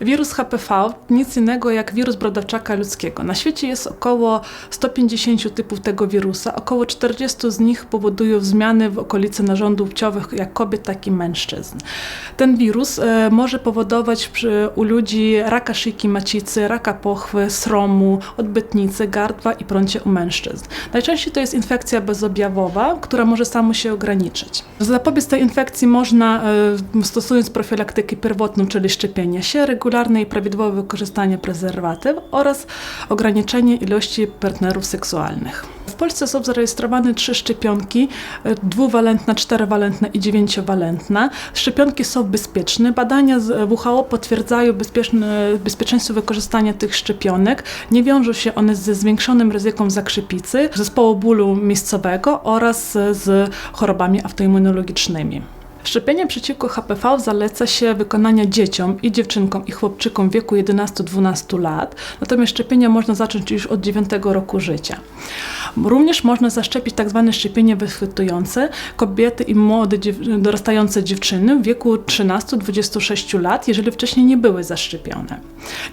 Wirus HPV nic innego jak wirus brodawczaka ludzkiego. Na świecie jest około 150 typów tego wirusa. Około 40 z nich powodują zmiany w okolicy narządów płciowych jak kobiet, tak i mężczyzn. Ten wirus e, może powodować przy, u ludzi raka szyjki macicy, raka pochwy, sromu, odbytnicy, gardła i prącie u mężczyzn. Najczęściej to jest infekcja bezobjawowa, która może samo się ograniczyć. Zapobiec tej infekcji można e, stosując profilaktykę pierwotną, czyli szczepienie się, regularne i prawidłowe wykorzystanie prezerwatyw oraz ograniczenie ilości partnerów seksualnych. W Polsce są zarejestrowane trzy szczepionki, e, dwuwalentna, czterowalentna i dziewięciowalentna. Szczepionki są bezpieczne. Badania z WHO potwierdzają bezpieczeństwo wykorzystania tych szczepionek. Nie wiążą się one ze zwiększonym ryzykiem zakrzepicy, zespołu bólu miejscowego oraz z chorobami autoimmunologicznymi. Szczepienie przeciwko HPV zaleca się wykonania dzieciom i dziewczynkom i chłopczykom w wieku 11-12 lat, natomiast szczepienia można zacząć już od 9 roku życia. Również można zaszczepić tak zwane szczepienie wychwytujące kobiety i młode dorastające dziewczyny w wieku 13-26 lat, jeżeli wcześniej nie były zaszczepione.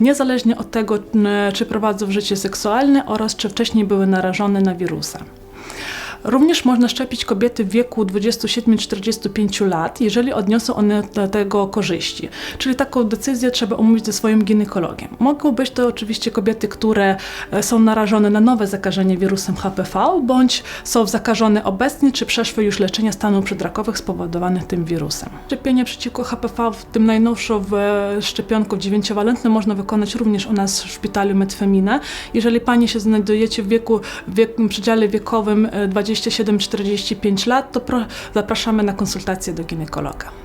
Niezależnie od tego, czy prowadzą życie seksualne oraz czy wcześniej były narażone na wirusa. Również można szczepić kobiety w wieku 27-45 lat, jeżeli odniosą one do tego korzyści. Czyli taką decyzję trzeba omówić ze swoim ginekologiem. Mogą być to oczywiście kobiety, które e, są narażone na nowe zakażenie wirusem HPV, bądź są zakażone obecnie, czy przeszły już leczenie stanów przedrakowych spowodowanych tym wirusem. Szczepienie przeciwko HPV, w tym najnowszą e, szczepionką dziewięciowalentną, można wykonać również u nas w szpitalu Medfemina. Jeżeli Panie się znajdujecie w wieku, w przedziale wiekowym e, 27-45 lat, to zapraszamy na konsultację do ginekologa.